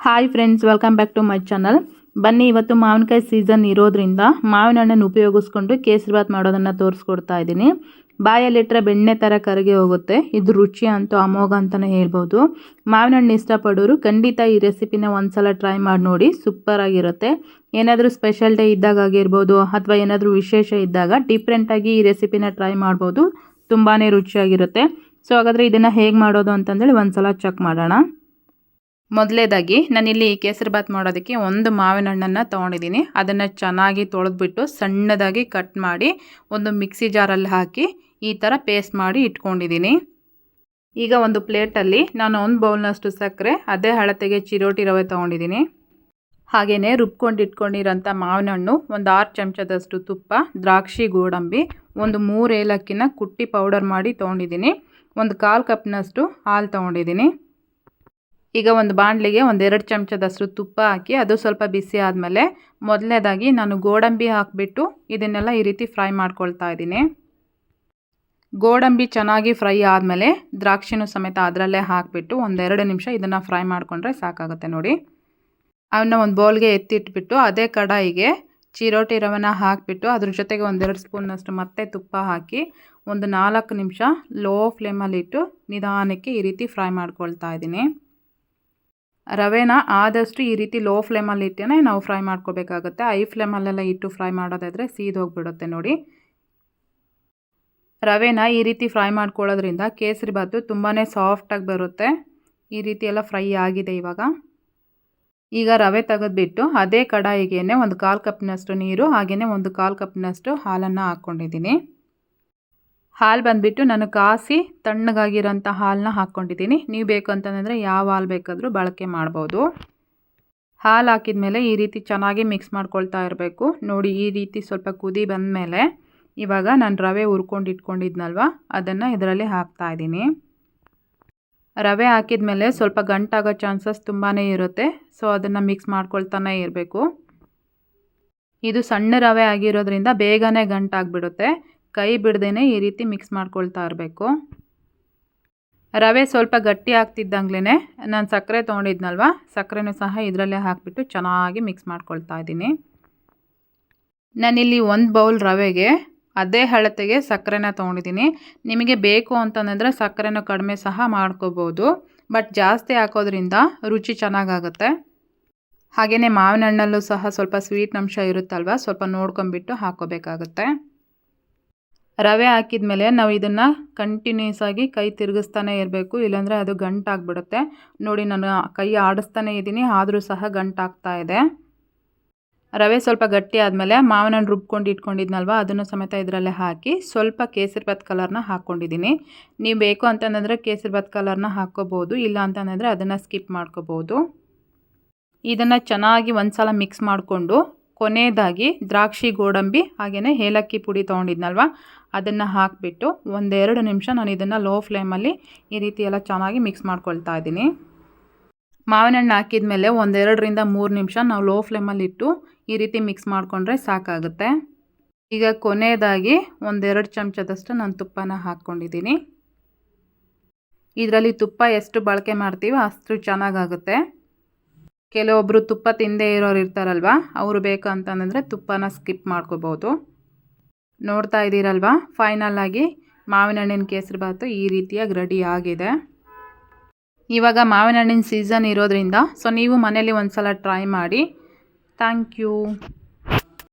Hi friends welcome back to my channel ಬನ್ನಿ, ಇವತ್ತು ಮಾವಿನಕಾಯಿ ಸೀಸನ್ ಇರೋದ್ರಿಂದ ಮಾವಿನ ಹಣ್ಣನ್ನು ಉಪಯೋಗಿಸ್ಕೊಂಡು ಕೇಸರಿಬಾತ್ ಮಾಡೋದನ್ನು ತೋರಿಸ್ಕೊಡ್ತಾ ಇದ್ದೀನಿ. ಬಾಯಲ್ಲಿಟ್ಟರೆ ಬೆಣ್ಣೆ ಥರ ಕರಗಿ ಹೋಗುತ್ತೆ. ಇದು ರುಚಿ ಅಂತೂ ಅಮೋಘ ಅಂತಲೇ ಹೇಳ್ಬೋದು. ಮಾವಿನ ಹಣ್ಣು ಇಷ್ಟಪಡೋರು ಖಂಡಿತ ಈ ರೆಸಿಪಿನ ಒಂದ್ಸಲ ಟ್ರೈ ಮಾಡಿ ನೋಡಿ ಸೂಪರ್ ಆಗಿರುತ್ತೆ. ಏನಾದರೂ ಸ್ಪೆಷಲ್ ಡೇ ಇದ್ದಾಗ ಆಗಿರ್ಬೋದು ಅಥವಾ ಏನಾದರೂ ವಿಶೇಷ ಇದ್ದಾಗ ಡಿಫ್ರೆಂಟಾಗಿ ಈ ರೆಸಿಪಿನ ಟ್ರೈ ಮಾಡ್ಬೋದು. ತುಂಬಾ ರುಚಿಯಾಗಿರುತ್ತೆ. ಸೊ ಹಾಗಾದರೆ ಇದನ್ನು ಹೇಗೆ ಮಾಡೋದು ಅಂತಂದೇಳಿ ಒಂದ್ಸಲ ಚೆಕ್ ಮಾಡೋಣ. ಮೊದಲೇದಾಗಿ ನಾನಿಲ್ಲಿ ಕೇಸರಿ ಮಾಡೋದಕ್ಕೆ ಒಂದು ಮಾವಿನ ಹಣ್ಣನ್ನು ತೊಗೊಂಡಿದ್ದೀನಿ. ಅದನ್ನು ಚೆನ್ನಾಗಿ ತೊಳೆದ್ಬಿಟ್ಟು ಸಣ್ಣದಾಗಿ ಕಟ್ ಮಾಡಿ ಒಂದು ಮಿಕ್ಸಿ ಜಾರಲ್ಲಿ ಹಾಕಿ ಈ ಥರ ಪೇಸ್ಟ್ ಮಾಡಿ ಇಟ್ಕೊಂಡಿದ್ದೀನಿ. ಈಗ ಒಂದು ಪ್ಲೇಟಲ್ಲಿ ನಾನು ಒಂದು ಬೌಲ್ನಷ್ಟು ಸಕ್ಕರೆ, ಅದೇ ಹಳತೆಗೆ ಚಿರೋಟಿ ರವೆ ತೊಗೊಂಡಿದ್ದೀನಿ. ಹಾಗೆಯೇ ರುಬ್ಕೊಂಡು ಇಟ್ಕೊಂಡಿರೋಂಥ ಮಾವಿನ ಹಣ್ಣು, ಒಂದು ಆರು ಚಮಚದಷ್ಟು ತುಪ್ಪ, ದ್ರಾಕ್ಷಿ, ಗೋಡಂಬಿ, ಒಂದು ಮೂರು ಏಲಕ್ಕಿನ ಕುಟ್ಟಿ ಪೌಡರ್ ಮಾಡಿ ತೊಗೊಂಡಿದ್ದೀನಿ. ಒಂದು ಕಾಲು ಕಪ್ನಷ್ಟು ಹಾಲು ತೊಗೊಂಡಿದ್ದೀನಿ. ಈಗ ಒಂದು ಬಾಣಲಿಗೆ ಒಂದೆರಡು ಚಮಚದಷ್ಟು ತುಪ್ಪ ಹಾಕಿ ಅದು ಸ್ವಲ್ಪ ಬಿಸಿ ಆದಮೇಲೆ ಮೊದಲನೇದಾಗಿ ನಾನು ಗೋಡಂಬಿ ಹಾಕಿಬಿಟ್ಟು ಇದನ್ನೆಲ್ಲ ಈ ರೀತಿ ಫ್ರೈ ಮಾಡ್ಕೊಳ್ತಾ ಇದ್ದೀನಿ. ಗೋಡಂಬಿ ಚೆನ್ನಾಗಿ ಫ್ರೈ ಆದಮೇಲೆ ದ್ರಾಕ್ಷಿನೂ ಸಮೇತ ಅದರಲ್ಲೇ ಹಾಕಿಬಿಟ್ಟು ಒಂದೆರಡು ನಿಮಿಷ ಇದನ್ನು ಫ್ರೈ ಮಾಡಿಕೊಂಡ್ರೆ ಸಾಕಾಗುತ್ತೆ ನೋಡಿ. ಅವನ್ನ ಒಂದು ಬೌಲ್ಗೆ ಎತ್ತಿಟ್ಬಿಟ್ಟು ಅದೇ ಕಡಾಯಿಗೆ ಚಿರೋಟಿ ರವನ ಹಾಕಿಬಿಟ್ಟು ಅದ್ರ ಜೊತೆಗೆ ಒಂದೆರಡು ಸ್ಪೂನಷ್ಟು ಮತ್ತೆ ತುಪ್ಪ ಹಾಕಿ ಒಂದು ನಾಲ್ಕು ನಿಮಿಷ ಲೋ ಫ್ಲೇಮಲ್ಲಿಟ್ಟು ನಿಧಾನಕ್ಕೆ ಈ ರೀತಿ ಫ್ರೈ ಮಾಡ್ಕೊಳ್ತಾ ಇದ್ದೀನಿ. ರವೆನ ಆದಷ್ಟು ಈ ರೀತಿ ಲೋ ಫ್ಲೇಮಲ್ಲಿ ಇಟ್ಟೇ ನಾವು ಫ್ರೈ ಮಾಡ್ಕೋಬೇಕಾಗುತ್ತೆ. ಐ ಫ್ಲೇಮಲ್ಲೆಲ್ಲ ಇಟ್ಟು ಫ್ರೈ ಮಾಡೋದಾದರೆ ಸೀದೋಗ್ಬಿಡುತ್ತೆ ನೋಡಿ. ರವೆನ ಈ ರೀತಿ ಫ್ರೈ ಮಾಡ್ಕೊಳ್ಳೋದ್ರಿಂದ ಕೇಸರಿ ಬಾತು ತುಂಬಾ ಸಾಫ್ಟಾಗಿ ಬರುತ್ತೆ. ಈ ರೀತಿ ಎಲ್ಲ ಫ್ರೈ ಆಗಿದೆ ಇವಾಗ. ಈಗ ರವೆ ತೆಗೆದುಬಿಟ್ಟು ಅದೇ ಕಡಾಯಿಗೆ ಒಂದು ಕಾಲು ಕಪ್ನಷ್ಟು ನೀರು ಹಾಗೆಯೇ ಒಂದು ಕಾಲು ಕಪ್ನಷ್ಟು ಹಾಲನ್ನು ಹಾಕ್ಕೊಂಡಿದ್ದೀನಿ. ಹಾಲು ಬಂದುಬಿಟ್ಟು ನಾನು ಕಾಸಿ ತಣ್ಣಗಾಗಿರೋಂಥ ಹಾಲನ್ನ ಹಾಕ್ಕೊಂಡಿದ್ದೀನಿ. ನೀವು ಬೇಕು ಅಂತಂದರೆ ಯಾವ ಹಾಲು ಬೇಕಾದರೂ ಬಳಕೆ ಮಾಡ್ಬೋದು. ಹಾಲು ಹಾಕಿದ ಮೇಲೆ ಈ ರೀತಿ ಚೆನ್ನಾಗಿ ಮಿಕ್ಸ್ ಮಾಡ್ಕೊಳ್ತಾ ಇರಬೇಕು. ನೋಡಿ, ಈ ರೀತಿ ಸ್ವಲ್ಪ ಕುದಿ ಬಂದ ಮೇಲೆ ಇವಾಗ ನಾನು ರವೆ ಹುರ್ಕೊಂಡು ಇಟ್ಕೊಂಡಿದ್ನಲ್ವ? ಅದನ್ನು ಇದರಲ್ಲಿ ಹಾಕ್ತಾ ಇದ್ದೀನಿ. ರವೆ ಹಾಕಿದ ಮೇಲೆ ಸ್ವಲ್ಪ ಗಂಟಾಗೋ ಚಾನ್ಸಸ್ ತುಂಬಾ ಇರುತ್ತೆ. ಸೊ, ಅದನ್ನು ಮಿಕ್ಸ್ ಮಾಡ್ಕೊಳ್ತಾನೆ ಇರಬೇಕು. ಇದು ಸಣ್ಣ ರವೆ ಆಗಿರೋದ್ರಿಂದ ಬೇಗನೆ ಗಂಟಾಗಿಬಿಡುತ್ತೆ. ಕೈ ಬಿಡ್ದೇ ಈ ರೀತಿ ಮಿಕ್ಸ್ ಮಾಡ್ಕೊಳ್ತಾ ಇರಬೇಕು. ರವೆ ಸ್ವಲ್ಪ ಗಟ್ಟಿ ಆಗ್ತಿದ್ದಂಗ್ಲೇ ನಾನು ಸಕ್ಕರೆ ತೊಗೊಂಡಿದ್ನಲ್ವ, ಸಕ್ಕರೆನೂ ಸಹ ಇದರಲ್ಲೇ ಹಾಕಿಬಿಟ್ಟು ಚೆನ್ನಾಗಿ ಮಿಕ್ಸ್ ಮಾಡ್ಕೊಳ್ತಾ ಇದ್ದೀನಿ. ನಾನಿಲ್ಲಿ ಒಂದು ಬೌಲ್ ರವೆಗೆ ಅದೇ ಹಳತೆಗೆ ಸಕ್ಕರೆನ ತೊಗೊಂಡಿದ್ದೀನಿ. ನಿಮಗೆ ಬೇಕು ಅಂತಂದರೆ ಸಕ್ಕರೆನೂ ಕಡಿಮೆ ಸಹ ಮಾಡ್ಕೋಬೋದು, ಬಟ್ ಜಾಸ್ತಿ ಹಾಕೋದ್ರಿಂದ ರುಚಿ ಚೆನ್ನಾಗಾಗುತ್ತೆ. ಹಾಗೆಯೇ ಮಾವಿನ ಹಣ್ಣಲ್ಲೂ ಸಹ ಸ್ವಲ್ಪ ಸ್ವೀಟ್ ಅಂಶ ಇರುತ್ತಲ್ವ, ಸ್ವಲ್ಪ ನೋಡ್ಕೊಂಬಿಟ್ಟು ಹಾಕೋಬೇಕಾಗುತ್ತೆ. ರವೆ ಹಾಕಿದ ಮೇಲೆ ನಾವು ಇದನ್ನು ಕಂಟಿನ್ಯೂಸ್ ಆಗಿ ಕೈ ತಿರುಗಿಸ್ತಾನೆ ಇರಬೇಕು. ಇಲ್ಲಾಂದರೆ ಅದು ಗಂಟಾಗ್ಬಿಡುತ್ತೆ. ನೋಡಿ, ನಾನು ಕೈ ಆಡಿಸ್ತಾನೆ ಇದ್ದೀನಿ. ಆದರೂ ಸಹ ಗಂಟಾಗ್ತಾ ಇದೆ. ರವೆ ಸ್ವಲ್ಪ ಗಟ್ಟಿ ಆದಮೇಲೆ ಮಾವಿನ ಹಣ್ಣು ರುಬ್ಕೊಂಡು ಇಟ್ಕೊಂಡಿದ್ನಲ್ವ, ಅದನ್ನು ಸಮೇತ ಇದರಲ್ಲೇ ಹಾಕಿ ಸ್ವಲ್ಪ ಕೇಸರಿ ಭಾತ್ ಕಲರ್ನ ಹಾಕ್ಕೊಂಡಿದ್ದೀನಿ ನೀವು ಬೇಕು ಅಂತಂದರೆ ಕೇಸರಿ ಭಾತ್ ಕಲರ್ನ ಹಾಕ್ಕೋಬೋದು, ಇಲ್ಲ ಅಂತಂದರೆ ಅದನ್ನು ಸ್ಕಿಪ್ ಮಾಡ್ಕೋಬೋದು. ಇದನ್ನು ಚೆನ್ನಾಗಿ ಒಂದು ಸಲ ಮಿಕ್ಸ್ ಮಾಡಿಕೊಂಡು ಕೊನೆಯದಾಗಿ ದ್ರಾಕ್ಷಿ ಗೋಡಂಬಿ ಹಾಗೆಯೇ ಏಲಕ್ಕಿ ಪುಡಿ ತೊಗೊಂಡಿದ್ನಲ್ವ? ಅದನ್ನು ಹಾಕಿಬಿಟ್ಟು ಒಂದೆರಡು ನಿಮಿಷ ನಾನು ಇದನ್ನು ಲೋ ಫ್ಲೇಮಲ್ಲಿ ಈ ರೀತಿ ಎಲ್ಲ ಚೆನ್ನಾಗಿ ಮಿಕ್ಸ್ ಮಾಡ್ಕೊಳ್ತಾ ಇದ್ದೀನಿ. ಮಾವಿನ ಹಣ್ಣು ಹಾಕಿದ ಮೇಲೆ ಒಂದೆರಡರಿಂದ ಮೂರು ನಿಮಿಷ ನಾವು ಲೋ ಫ್ಲೇಮಲ್ಲಿ ಇಟ್ಟು ಈ ರೀತಿ ಮಿಕ್ಸ್ ಮಾಡಿಕೊಂಡ್ರೆ ಸಾಕಾಗುತ್ತೆ. ಈಗ ಕೊನೆಯದಾಗಿ ಒಂದೆರಡು ಚಮಚದಷ್ಟು ನಾನು ತುಪ್ಪನ ಹಾಕ್ಕೊಂಡಿದ್ದೀನಿ. ಇದರಲ್ಲಿ ತುಪ್ಪ ಎಷ್ಟು ಬಳಕೆ ಮಾಡ್ತೀವೋ ಅಷ್ಟು ಚೆನ್ನಾಗಾಗುತ್ತೆ. ಕೆಲವೊಬ್ಬರು ತುಪ್ಪ ತಿಂದೇ ಇರೋರು ಇರ್ತಾರಲ್ವ, ಅವರು ಬೇಕು ಅಂತಂದರೆ ತುಪ್ಪನ ಸ್ಕಿಪ್ ಮಾಡ್ಕೋಬೋದು. ನೋಡ್ತಾ ಇದ್ದೀರಲ್ವ ಫೈನಲ್ ಆಗಿ ಮಾವಿನ ಹಣ್ಣಿನ ಕೇಸರಿ ಬಾತು ಈ ರೀತಿಯಾಗಿ ರೆಡಿ ಆಗಿದೆ. ಇವಾಗ ಮಾವಿನ ಹಣ್ಣಿನ ಸೀಸನ್ ಇರೋದ್ರಿಂದ ಸೊ ನೀವು ಮನೇಲಿ ಒಂದು ಸಲ ಟ್ರೈ ಮಾಡಿ. Thank you